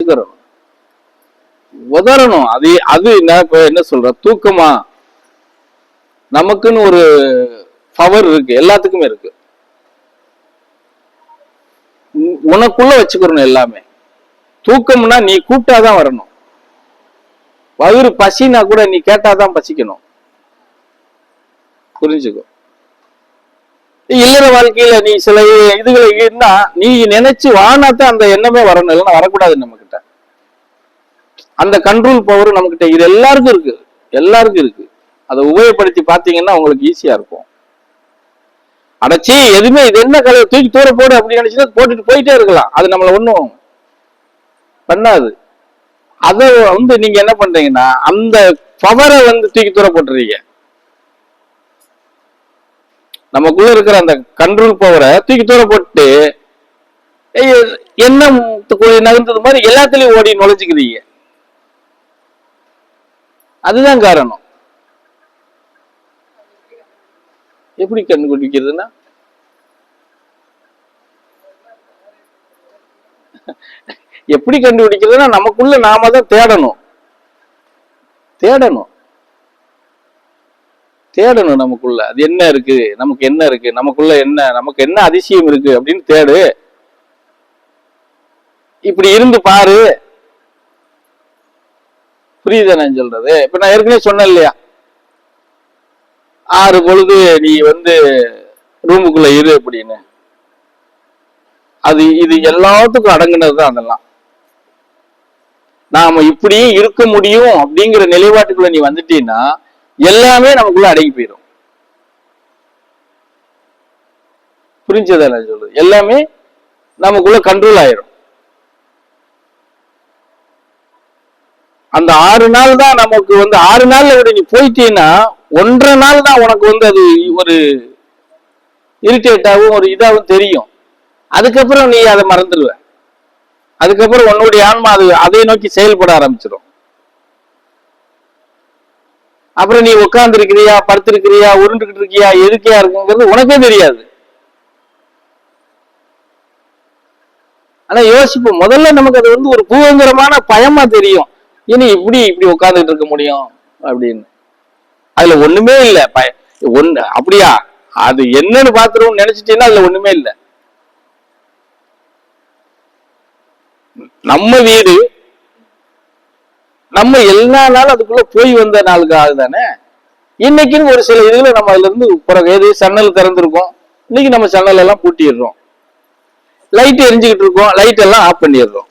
வச்சுக்கிறணும் உதறணும். அது அது என்ன என்ன சொல்ற? தூக்கமா. நமக்குன்னு ஒரு பவர் இருக்கு. எல்லாத்துக்குமே இருக்கு. உனக்குள்ள வச்சுக்கிறணும் எல்லாமே. தூக்கம்னா நீ கூப்பிட்டாதான் வரணும். வயிறு பசினா கூட நீ கேட்டாதான் பசிக்கணும். புரிஞ்சுக்கோ? இல்லற வாழ்க்கையில நீ சில இதுகளை இருந்தா நீ நினைச்சு வானாத்தான் அந்த எண்ணமே வரணும். இல்லைன்னா வரக்கூடாது நம்ம கிட்ட அந்த கண்ட்ரோல் பவர் நம்ம கிட்ட இது எல்லாருக்கும் இருக்கு. எல்லாருக்கும் இருக்கு. அதை உபயோகப்படுத்தி பாத்தீங்கன்னா உங்களுக்கு ஈஸியா இருக்கும். அடைச்சி எதுவுமே இது என்ன கலை தூக்கி தூர போடு அப்படின்னு நினைச்சுன்னா போட்டுட்டு போயிட்டே இருக்கலாம். அது நம்மள ஒண்ணும் பண்ணாது. அதை வந்து நீங்க என்ன பண்றீங்கன்னா அந்த பவரை வந்து தூக்கி தூர போட்டுறீங்க. நமக்குள்ள இருக்கிற அந்த கண்ட்ரோல் பவரை தூக்கி தூர போட்டு என்ன நகர்ந்தது மாதிரி எல்லாத்துலயும் ஓடி நுழைஞ்சுக்கிறீங்க. அதுதான் காரணம். எப்படி கண்டுபிடிக்கிறதுன்னா? எப்படி கண்டுபிடிக்கிறதுன்னா நமக்குள்ள நாம தான் தேடணும். தேடணும். தேடணும் நமக்குள்ள. அது என்ன இருக்கு? நமக்கு என்ன இருக்கு? நமக்குள்ள என்ன? நமக்கு என்ன அதிசயம் இருக்கு? அப்படின்னு தேடு. இப்படி இருந்து பாரு. புரியுதா நான் சொல்றது? இப்ப நான் ஏற்கனவே சொன்னேன் இல்லையா? ஆறு பொழுது நீ வந்து ரூமுக்குள்ள இரு அப்படின்னு. அது இது எல்லாத்துக்கும் அடங்குனது தான் அதெல்லாம். நாம இப்படியே இருக்க முடியும் அப்படிங்கிற நிலைப்பாட்டுக்குள்ள நீ வந்துட்டீன்னா எல்லாமே நமக்குள்ள அடங்கி போயிடும் புரிஞ்சதா நான் சொல்றது? எல்லாமே நமக்குள்ள கண்ட்ரோல் ஆயிரும். அந்த ஆறு நாள் தான் நமக்கு வந்து ஆறு நாள்ல விட நீ போயிட்டீங்கன்னா ஒன்றரை நாள் தான் உனக்கு வந்து அது ஒரு இரிட்டேட்டாகவும் ஒரு இதாகவும் தெரியும். அதுக்கப்புறம் நீ அதை மறந்துடுவ. அதுக்கப்புறம் உன்னுடைய ஆன்மா அது அதை நோக்கி செயல்பட ஆரம்பிச்சிடும் அப்புறம் நீ உட்கார்ந்து இருக்கிறியா படுத்திருக்கிறியா உருண்டுகிட்டு இருக்கியா எதுக்கையா இருக்குங்கிறது உனக்கே தெரியாது. ஆனா யோசிப்போம் முதல்ல நமக்கு அது வந்து ஒரு பூவங்கரமான பயமா தெரியும். இனி இப்படி இப்படி உட்காந்துட்டு இருக்க முடியும் அப்படின்னு. அதுல ஒண்ணுமே இல்லை பய ஒண்ணு அப்படியா? அது என்னன்னு பாத்துருவோம் நினைச்சிட்டீங்கன்னா அதுல ஒண்ணுமே இல்ல. நம்ம வீடு நம்ம எல்லா நாளும் அதுக்குள்ள போய் வந்த நாளுக்கு ஆகுதானே இன்னைக்குன்னு ஒரு சில இதுல நம்ம அதுல இருந்து பிறகு எது சன்னல் திறந்துருக்கோம். இன்னைக்கு நம்ம சன்னல் எல்லாம் பூட்டிடுறோம். லைட் எரிஞ்சுக்கிட்டு இருக்கோம். லைட் எல்லாம் ஆஃப் பண்ணிடுறோம்.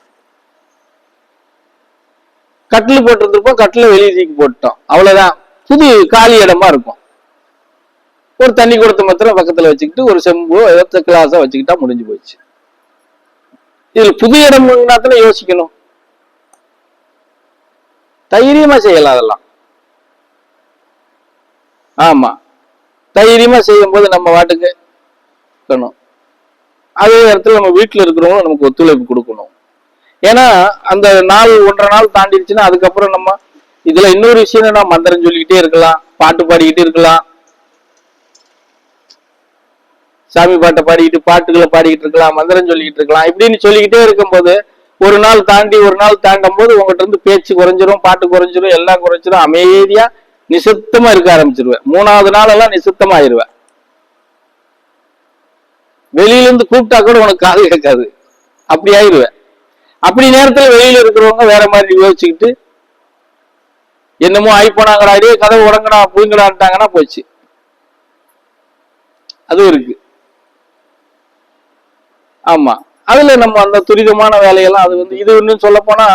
கட்டில் போட்டிருந்திருப்போம். கட்டில் வெளியே தூக்கி போட்டோம் அவ்வளவுதான். புது காலி இடமா இருக்கும். ஒரு தண்ணி கொடுத்த மாத்திரம் பக்கத்துல வச்சுக்கிட்டு ஒரு செம்போ ஏதோ கிளாஸா வச்சுக்கிட்டா முடிஞ்சு போச்சு. இதுல புது இடம்னாத்துல யோசிக்கணும். தைரியமா செய்யலாம் அதெல்லாம். ஆமா. தைரியமா செய்யும் போது நம்ம வாட்டுக்கு இருக்கணும். அதே நேரத்தில் நம்ம வீட்டுல இருக்கிறவங்க நமக்கு ஒத்துழைப்பு கொடுக்கணும். ஏன்னா அந்த நாள் ஒன்றரை நாள் தாண்டிடுச்சுன்னா அதுக்கப்புறம் நம்ம இதுல இன்னொரு விஷயம் என்னன்னா மந்திரம் சொல்லிக்கிட்டே இருக்கலாம் பாட்டு பாடிக்கிட்டே இருக்கலாம். சாமி பாட்டை பாடிக்கிட்டு பாட்டுகளை பாடிக்கிட்டு இருக்கலாம் மந்திரம் சொல்லிக்கிட்டு இருக்கலாம். இப்படின்னு சொல்லிக்கிட்டே இருக்கும்போது ஒரு நாள் தாண்டி ஒரு நாள் தாண்டும் போது உங்ககிட்ட இருந்து பேச்சு குறைஞ்சிரும் பாட்டு குறைஞ்சிரும் எல்லாம் குறைஞ்சிரும். அமைதியா நிசத்தமா இருக்க ஆரம்பிச்சிருவேன். மூணாவது நாள் எல்லாம் நிசப்தமா ஆயிருவேன். வெளியில இருந்து கூப்பிட்டா கூட உனக்கு காது கேட்காது. அப்படி ஆயிருவேன். அப்படி நேரத்துல வெளியில இருக்கிறவங்க வேற மாதிரி யோசிச்சுக்கிட்டு என்னமோ ஆகி போனாங்கடா அடியே கதவு உடங்கடா புயங்கடான்ட்டாங்கன்னா போச்சு. அதுவும் இருக்கு. ஆமா. அதுல நம்ம அந்த துரிதமான வேலையெல்லாம் அது வந்து இது இன்னும் சொல்ல போனா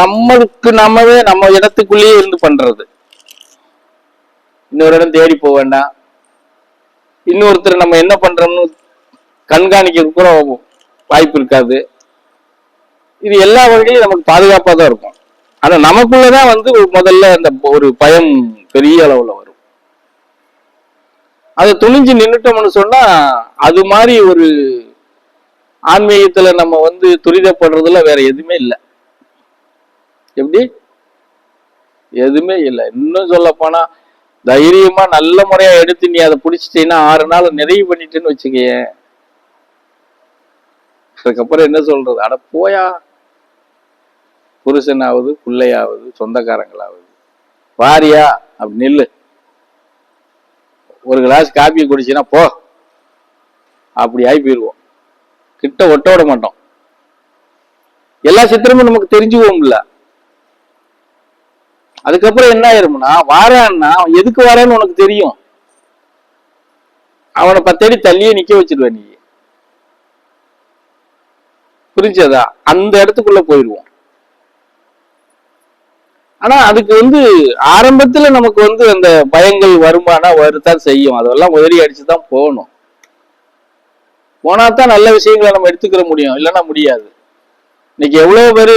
நம்மளுக்கு நம்மவே நம்ம இடத்துக்குள்ளேயே இருந்து பண்றது. இன்னொரு இடம் தேடி போக வேண்டாம். இன்னொருத்தர் நம்ம என்ன பண்றோம்னு கண்காணிக்க கூட வாய்ப்பு இருக்காது. இது எல்லா வகையிலும் நமக்கு பாதுகாப்பாக தான் இருக்கும். ஆனா நமக்குள்ளதான் வந்து முதல்ல அந்த ஒரு பயம் பெரிய அளவுல வரும். அதை துணிஞ்சு நின்னுட்டோம்னு சொன்னா அது மாதிரி ஒரு ஆன்மீகத்துல நம்ம வந்து துரிதப்படுறதுல வேற எதுவுமே இல்லை. எப்படி? எதுவுமே இல்லை. இன்னும் சொல்ல போனா தைரியமா நல்ல முறையா எடுத்து நீ அதை பிடிச்சிட்டீங்கன்னா ஆறு நாள் நிறைவு பண்ணிட்டேன்னு வச்சுக்கேன் அதுக்கப்புறம் என்ன சொல்றது? அட போயா. புருஷனாவது பிள்ளையாவது சொந்தக்காரங்களாவது. வாரியா அப்படி நில்லு. ஒரு கிளாஸ் காப்பி குடிச்சுன்னா போ. அப்படி ஆகி போயிடுவோம் கிட்ட ஒட்ட விட மாட்டோம். எல்லா சித்திரமும் நமக்கு தெரிஞ்சுக்குவோம்ல அதுக்கப்புறம் என்ன ஆயிரும்னா வாரான்னா அவன் எதுக்கு வரான்னு உனக்கு தெரியும். அவனை பத்தடி தள்ளியே நிக்க வச்சிருவ நீ. புரிஞ்சதா? அந்த இடத்துக்குள்ள போயிடுவோம் ஆனா அதுக்கு வந்து ஆரம்பத்துல நமக்கு வந்து அந்த பயங்கள் வருமானா வருத்தான் செய்யும். அதெல்லாம் உதறி அடிச்சுதான் போகணும். போனா தான் நல்ல விஷயங்களை நம்ம எடுத்துக்கிற முடியும். இல்லைன்னா முடியாது. இன்னைக்கு எவ்வளவு பேர்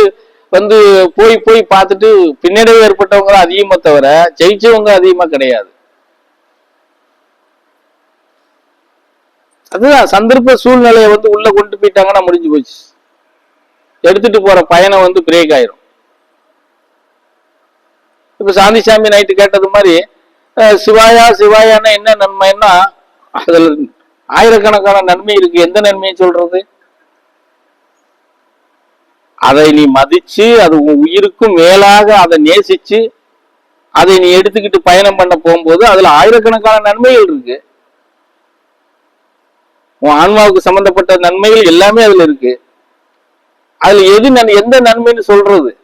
வந்து போய் போய் பார்த்துட்டு பின்னடைவு ஏற்பட்டவங்க அதிகமாக தவிர ஜெயிச்சவங்க அதிகமாக கிடையாது. அதுதான் சந்தர்ப்ப சூழ்நிலையை வந்து உள்ள கொண்டு போயிட்டாங்கன்னா முடிஞ்சு போச்சு. எடுத்துட்டு போற பயணம் வந்து பிரேக் ஆயிரும். இப்ப சாந்திசாமி நைட்டு கேட்டது மாதிரி சிவாயா சிவாயான்னா என்ன நன்மைன்னா அதுல ஆயிரக்கணக்கான நன்மை இருக்கு. எந்த நன்மையை சொல்றது? அதை நீ மதிச்சு அது உன் உயிருக்கும் மேலாக அதை நேசிச்சு அதை நீ எடுத்துக்கிட்டு பயணம் பண்ண போகும்போது அதுல ஆயிரக்கணக்கான நன்மைகள் இருக்கு. உன் ஆன்மாவுக்கு சம்பந்தப்பட்ட நன்மைகள் எல்லாமே அதுல இருக்கு. அதுல எது நன் எந்த நன்மைன்னு சொல்றது?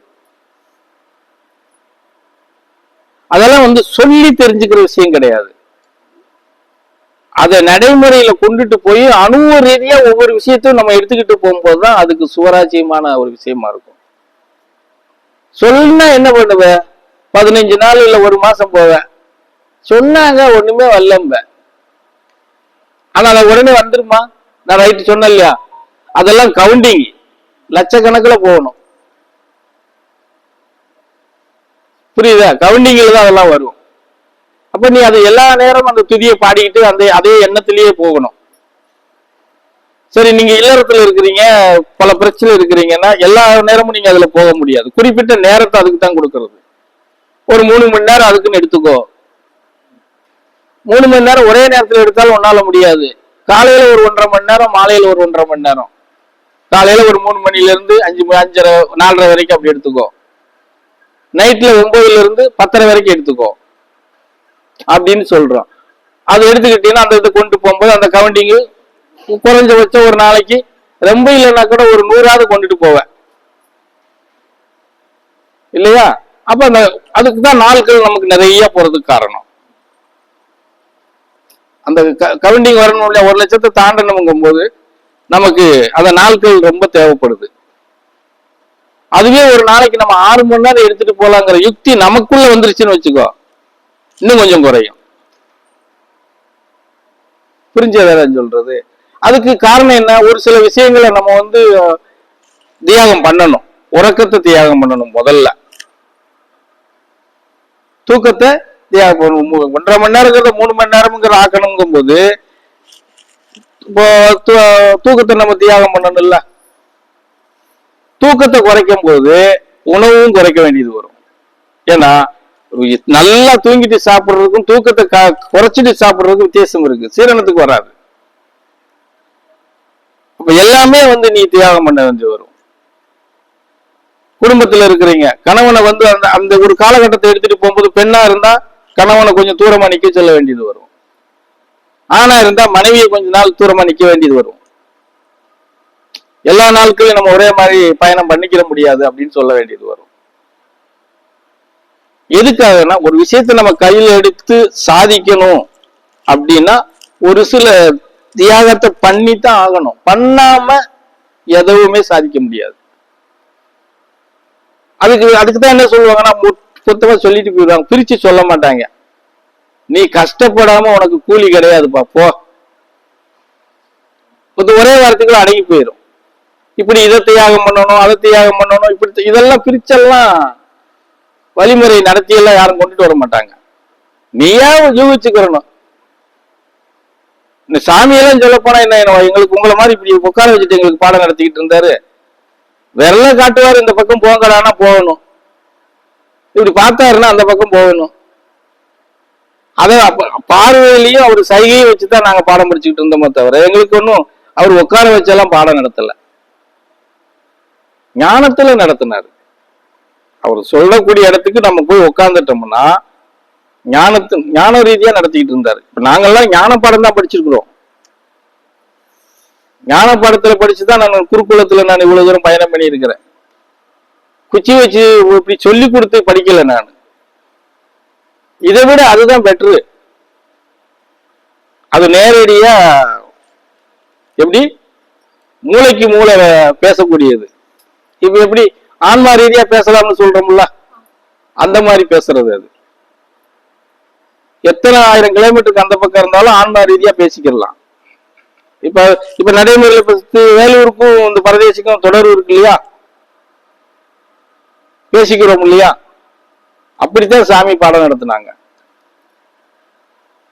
அதெல்லாம் வந்து சொல்லி தெரிஞ்சுக்கிற விஷயம் கிடையாது. அதை நடைமுறையில கொண்டுட்டு போய் அணுவ ரீதியா ஒவ்வொரு விஷயத்தையும் நம்ம எடுத்துக்கிட்டு போகும்போது தான் அதுக்கு சுவராஜ்யமான ஒரு விஷயமா இருக்கும். சொல்லுன்னா என்ன பண்ணுவ பதினஞ்சு நாள் இல்ல ஒரு மாசம் போவேன். சொன்னாங்க ஒண்ணுமே வரலம்ப. ஆனா அதை உடனே வந்துருமா? நான் ரைட்டு சொன்னேன் இல்லையா அதெல்லாம் கவுண்டிங் லட்சக்கணக்கில் போகணும். புரியுதா? கவுண்டிங்கில் தான் அதெல்லாம் வரும். அப்ப நீ அதை எல்லா நேரம் அந்த துதியை பாடிக்கிட்டு அந்த அதே எண்ணத்திலேயே போகணும். சரி நீங்க இல்லறத்துல இருக்கிறீங்க பல பிரச்சனை இருக்கிறீங்கன்னா எல்லா நேரமும் நீங்க அதுல போக முடியாது. குறிப்பிட்ட நேரத்தை அதுக்கு தான் கொடுக்கறது. ஒரு மூணு மணி நேரம் அதுக்குன்னு எடுத்துக்கோ. மூணு மணி நேரம் ஒரே நேரத்துல எடுத்தாலும் ஒன்னால முடியாது. காலையில ஒரு ஒன்றரை மணி நேரம் மாலையில ஒரு ஒன்றரை மணி நேரம். காலையில ஒரு மூணு மணில இருந்து அஞ்சு அஞ்சரை நாலரை வரைக்கும் அப்படி எடுத்துக்கோ. நைட்ல ஒன்பதுல இருந்து பத்தரை வரைக்கும் எடுத்துக்கோ. அப்படின்னு சொல்றோம். அதை எடுத்துக்கிட்டீங்கன்னா அந்த இதை கொண்டு போகும்போது அந்த கவுண்டிங்கு குறைஞ்சபட்சம் ஒரு நாளைக்கு ரொம்ப இல்லைன்னா கூட ஒரு நூறாவது கொண்டுட்டு போவேன். இல்லையா? அப்ப அந்த அதுக்கு தான் நாட்கள் நமக்கு நிறைய போறதுக்கு காரணம். அந்த கவுண்டிங் வரணும் இல்லையா? ஒரு லட்சத்தை தாண்டணுங்கும் போது நமக்கு அந்த நாட்கள் ரொம்ப தேவைப்படுது. அதுவே ஒரு நாளைக்கு நம்ம ஆறு மணி நேரம் எடுத்துட்டு போலாங்கிற யுக்தி நமக்குள்ள வந்துருச்சுன்னு வச்சுக்கோ. இன்னும் கொஞ்சம் குறையும். புரிஞ்சதா சொல்றது? அதுக்கு காரணம் என்ன? ஒரு சில விஷயங்களை நம்ம வந்து தியாகம் பண்ணணும். உறக்கத்தை தியாகம் பண்ணணும் முதல்ல. தூக்கத்தை தியாகம் பண்ணணும். ஒன்றரை மணி நேரங்கிறத மூணு மணி நேரம்ங்கிற ஆக்கணுங்கும் போது இப்போ தூ- தூக்கத்தை நம்ம தியாகம் பண்ணணும்ல. தூக்கத்தை குறைக்கும் போது உணவும் குறைக்க வேண்டியது வரும். ஏன்னா நல்லா தூங்கிட்டு சாப்பிடுறதுக்கும் தூக்கத்தை குறைச்சிட்டு சாப்பிடுறதுக்கும் வித்தியாசம் இருக்கு. சீரணத்துக்கு வராது. அப்ப எல்லாமே வந்து நீ தியாகம் பண்ண வேண்டி வரும். குடும்பத்துல இருக்கிறீங்க. கணவனை வந்து அந்த அந்த ஒரு காலகட்டத்தை எடுத்துட்டு போகும்போது பெண்ணா இருந்தா கணவனை கொஞ்சம் தூரமா நிக்க சொல்ல வேண்டியது வரும். ஆனா இருந்தா மனைவியை கொஞ்ச நாள் தூரமா நிக்க வேண்டியது வரும். எல்லா நாட்களையும் நம்ம ஒரே மாதிரி பயணம் பண்ணிக்கிற முடியாது அப்படின்னு சொல்ல வேண்டியது வரும். எதுக்காகனா ஒரு விஷயத்தை நம்ம கையில் எடுத்து சாதிக்கணும் அப்படின்னா ஒரு சில தியாகத்தை பண்ணித்தான் ஆகணும். பண்ணாம எதுவுமே சாதிக்க முடியாது. அதுக்கு அதுக்கு தான் என்ன சொல்லுவாங்கன்னா சுத்தமா சொல்லிட்டு போயிடுவாங்க. பிரிச்சு சொல்ல மாட்டாங்க. நீ கஷ்டப்படாம உனக்கு கூலி கிடையாதுப்பா போ. இது ஒரே வார்த்தைக்குள்ள அடங்கி போயிடும் இப்படி இதை தியாகம் பண்ணணும் அதை தியாகம் பண்ணணும் இப்படி இதெல்லாம் பிரிச்செல்லாம் வழிமுறை நடத்தியெல்லாம் யாரும் கொண்டுட்டு வர மாட்டாங்க. நீயா யூகிச்சுக்கிறணும். இந்த சாமியெல்லாம் சொல்ல போனா என்ன எங்களுக்கு உங்களை மாதிரி இப்படி உட்கார வச்சுட்டு எங்களுக்கு பாடம் நடத்திக்கிட்டு இருந்தாரு. விரல காட்டுவார் இந்த பக்கம் போங்கடானா போகணும். இப்படி பார்த்தாருன்னா அந்த பக்கம் போகணும். அதை அப்ப பார்வையிலையும் அவர் சைகையை வச்சுதான் நாங்க பாடம் படிச்சுக்கிட்டு இருந்தோமே தவிர எங்களுக்கு ஒன்றும் அவர் உட்கார வச்செல்லாம் பாடம் நடத்தல. ஞானத்துல நடத்தினாரு. அவர் சொல்லக்கூடிய இடத்துக்கு நம்ம போய் உட்காந்துட்டோம்னா ஞானத்து ஞான ரீதியா நடத்திக்கிட்டு இருந்தாரு. இப்ப நாங்கெல்லாம் ஞான பாடம் தான் படிச்சிருக்கிறோம். ஞான பாடத்துல படிச்சுதான் நான் குருகுலத்துல நான் இவ்வளவு தூரம் பயணம் பண்ணி இருக்கிறேன் குச்சி வச்சு இப்படி சொல்லி கொடுத்து படிக்கல நான். இதை விட அதுதான் பெட்ரு அது நேரடியா எப்படி? மூளைக்கு மூளை பேசக்கூடியது. இப்ப எப்படி? ஆன்மா ரீதியா பேசலாம்னு சொல்றோம்ல அந்த மாதிரி பேசுறது அது. எத்தனை ஆயிரம் கிலோமீட்டருக்கு அந்த பக்கம் இருந்தாலும் ஆன்மா ரீதியா பேசிக்கிடலாம் இப்ப இப்ப நடைமுறையில வேலூருக்கும் இந்த பரதேசிக்கும் தொடர்பு இருக்கு இல்லையா? பேசிக்கிறோம் இல்லையா? அப்படித்தான் சாமி பாடம் நடத்தினாங்க.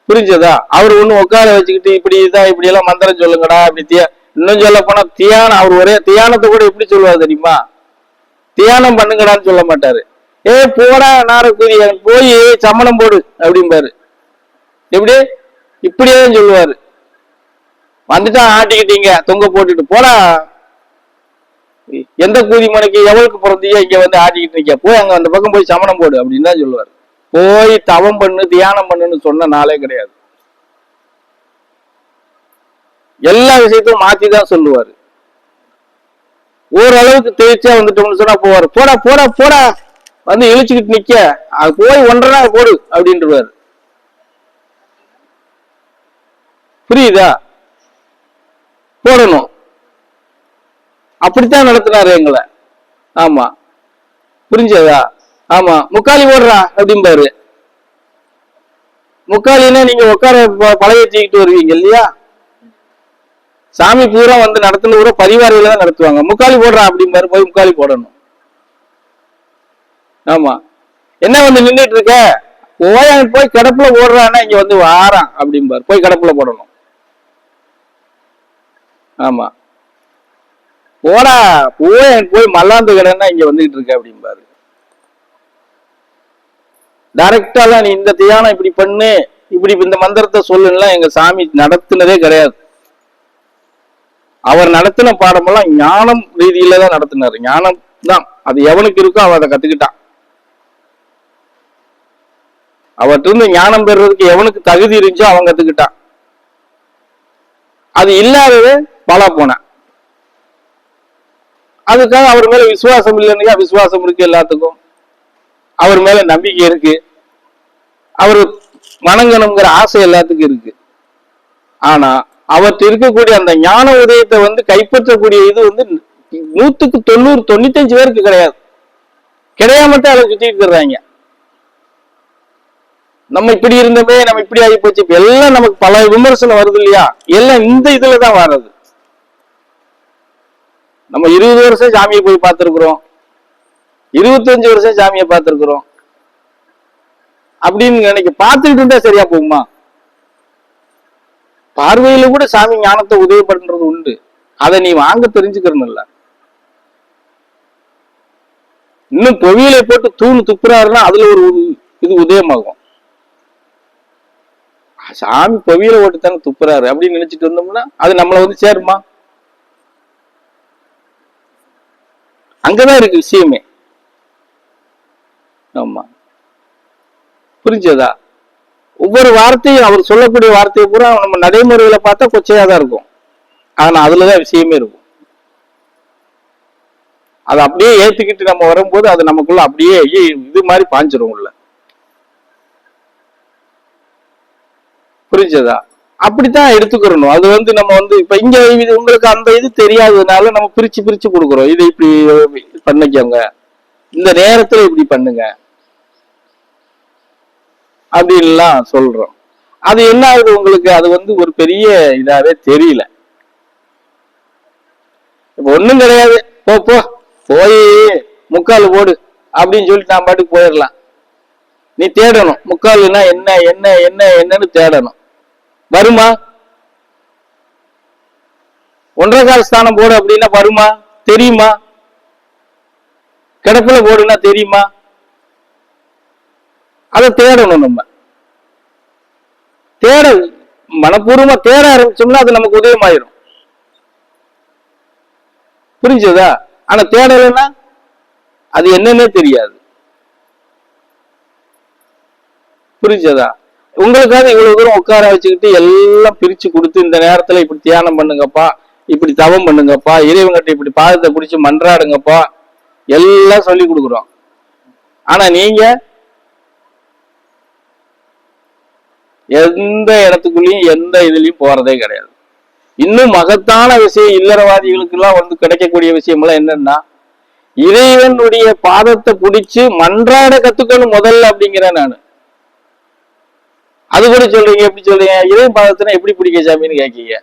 புரிஞ்சதா? அவர் ஒண்ணு உட்கார வச்சுக்கிட்டு இப்படி இதான் இப்படி எல்லாம் மந்திரம் சொல்லுங்கடா அப்படி தியா இன்னும் சொல்ல போனா தியானம் அவர் ஒரே தியானத்தை கூட எப்படி சொல்லுவார் தெரியுமா? தியானம் பண்ணுங்கடான்னு சொல்ல மாட்டாரு. ஏ போடா நாரக்குதி போய் சமணம் போடு அப்படிம்பாரு. எப்படி? இப்படியே சொல்லுவாரு. வந்துட்டா ஆட்டிக்கிட்டீங்க தொங்க போட்டுட்டு போடா. எந்த கூதி மனைக்கு எவளுக்கு பிறந்தியோ இங்க வந்து ஆட்டிக்கிட்டு இருக்கியா? போய் அங்க அந்த பக்கம் போய் சமணம் போடு அப்படின்னு தான் சொல்லுவாரு. போய் தவம் பண்ணு தியானம் பண்ணுன்னு சொன்ன நாளே கிடையாது. எல்லா விஷயத்தையும் மாத்தி தான் சொல்லுவாரு. ஓரளவுக்கு தேய்ச்சியா வந்துட்டோம்னு சொன்னா போவார். போடா போடா போடா. வந்து இழிச்சுக்கிட்டு நிக்க. அது போய் ஒன்றரை நாள் போடு அப்படின்றவர். புரியுதா? போடணும். அப்படித்தான் நடத்தினாரு எங்களை. ஆமா. புரிஞ்சதா? ஆமா. முக்காலி போடுறா அப்படிம்பாரு. முக்காலின்னா நீங்க உட்கார ப- பழைய தூக்கிட்டு வருவீங்க இல்லையா? சாமி பூரா வந்து நடத்தின பூரா பரிவாரியில தான் நடத்துவாங்க. முக்காலி போடுறா அப்படிம்பாரு போய் முக்காலி போடணும். ஆமா. என்ன வந்து நின்னுட்டு இருக்க? ஓயான் போய் கிடப்புல போடுறான்னா இங்க வந்து வாரான் அப்படிம்பாரு. போய் கிடப்புல போடணும். ஆமா. போடா போய் போய் மல்லாந்து கிடன்னா இங்க வந்துகிட்டு இருக்க அப்படிம்பாரு. டைரக்டாலாம் நீ இந்த தியானம் இப்படி பண்ணு இப்படி இந்த மந்திரத்தை சொல்லுன்னா எங்க சாமி நடத்துனதே கிடையாது. அவர் நடத்தின பாடமெல்லாம் ஞானம் ரீதியில தான் நடத்தினாரு. ஞானம் தான். அது எவனுக்கு இருக்கோ அவன் அதை கத்துக்கிட்டான். அவர்கிட்ட இருந்து ஞானம் பெறுறதுக்கு எவனுக்கு தகுதி இருந்துச்சோ அவன் கத்துக்கிட்டான். அது இல்லாதது பலா போனான் அதுக்காக அவர் மேல விசுவாசம் இல்லைன்னு விசுவாசம் இருக்கு எல்லாத்துக்கும். அவர் மேல நம்பிக்கை இருக்கு. அவர் வணங்கணுங்கிற ஆசை எல்லாத்துக்கும் இருக்கு. ஆனா அவற்று இருக்கக்கூடிய அந்த ஞான உதயத்தை வந்து கைப்பற்றக்கூடிய இது வந்து நூத்துக்கு தொண்ணூறு தொண்ணூத்தஞ்சு பேருக்கு கிடையாது. கிடையாம தான் அதை சுத்திட்டு இருக்கிறாங்க. நம்ம இப்படி இருந்தோமே நம்ம இப்படி ஆகி போச்சு இப்ப எல்லாம் நமக்கு பல விமர்சனம் வருது இல்லையா? எல்லாம் இந்த இதுல தான் வர்றது. நம்ம இருபது வருஷம் சாமியை போய் பார்த்திருக்கிறோம். இருபத்தஞ்சு வருஷம் சாமியை பார்த்திருக்கிறோம். அப்படின்னு நினைக்க பார்த்துக்கிட்டு இருந்தா சரியா போகுமா? பார்வையில கூட சாமி ஞானத்தை உதவிப்படுறது உண்டு. அதை நீ வாங்க தெரிஞ்சுக்கிறன்னு இன்னும் தொழிலை போட்டு தூண் துப்புறாருன்னா அதுல ஒரு இது உதயமாகும். சாமி பொவியில போட்டு தானே துப்புறாரு அப்படின்னு நினைச்சிட்டு இருந்தோம்னா அது நம்மள வந்து சேருமா? அங்கதான் இருக்கு விஷயமே. ஆமா. புரிஞ்சதா? ஒவ்வொரு வார்த்தையும் அவர் சொல்லக்கூடிய வார்த்தையை பூரா நம்ம நடைமுறையில பார்த்தா கொச்சையா தான் இருக்கும். ஆனா அதுலதான் விஷயமே இருக்கும். அதை அப்படியே ஏத்துக்கிட்டு நம்ம வரும்போது அது நமக்குள்ள அப்படியே இது மாதிரி பாஞ்சிரும் உள்ள. புரிஞ்சதா? அப்படித்தான் எடுத்துக்கிறணும். அது வந்து நம்ம வந்து இப்ப இங்க இது உங்களுக்கு அந்த இது தெரியாததுனால நம்ம பிரிச்சு பிரிச்சு கொடுக்குறோம். இதை இப்படி பண்ணிக்கோங்க இந்த நேரத்துல இப்படி பண்ணுங்க. அப்படின்லாம் சொல்றோம். அது என்ன ஆகுது உங்களுக்கு? அது வந்து ஒரு பெரிய இதாவே தெரியல. இப்ப ஒண்ணும் கிடையாது. போ போ. போய் முக்கால் போடு. அப்படின்னு சொல்லிட்டு நான் பாட்டுக்கு போயிடலாம். நீ தேடணும். முக்கால்னா என்ன என்ன என்ன என்னன்னு தேடணும். வருமா? ஒன்றரை கால ஸ்தானம் போடு அப்படின்னா வருமா? தெரியுமா? கிடப்புல போடுன்னா தெரியுமா? அதை தேடணும் நம்ம. தேட மனப்பூர்வமா தேட ஆரம்பிச்சோம்னா அது நமக்கு உதயமாயிரும். புரிஞ்சதா? ஆனா தேடலைன்னா அது என்னன்னே தெரியாது. புரிஞ்சதா? உங்களுக்காக இவ்வளவு தூரம் உட்கார வச்சுக்கிட்டு எல்லாம் பிரிச்சு கொடுத்து இந்த நேரத்துல இப்படி தியானம் பண்ணுங்கப்பா இப்படி தவம் பண்ணுங்கப்பா இறைவங்கிட்ட இப்படி பாதத்தை பிடிச்சி மன்றாடுங்கப்பா எல்லாம் சொல்லி கொடுக்குறோம். ஆனா நீங்க எந்த இடத்துக்குள்ளயும் எந்த இதுலயும் போறதே கிடையாது. இன்னும் மகத்தான விஷயம் இல்லறவாதிகளுக்கு எல்லாம் வந்து கிடைக்கக்கூடிய விஷயம் எல்லாம் என்னன்னா இறைவனுடைய பாதத்தை பிடிச்சு மன்றாட கத்துக்கணும் முதல்ல அப்படிங்கிறேன் நானு. அது கூட சொல்றீங்க எப்படி சொல்றீங்க? இறை பாதத்தினா எப்படி பிடிக்க சாமின்னு கேட்கீங்க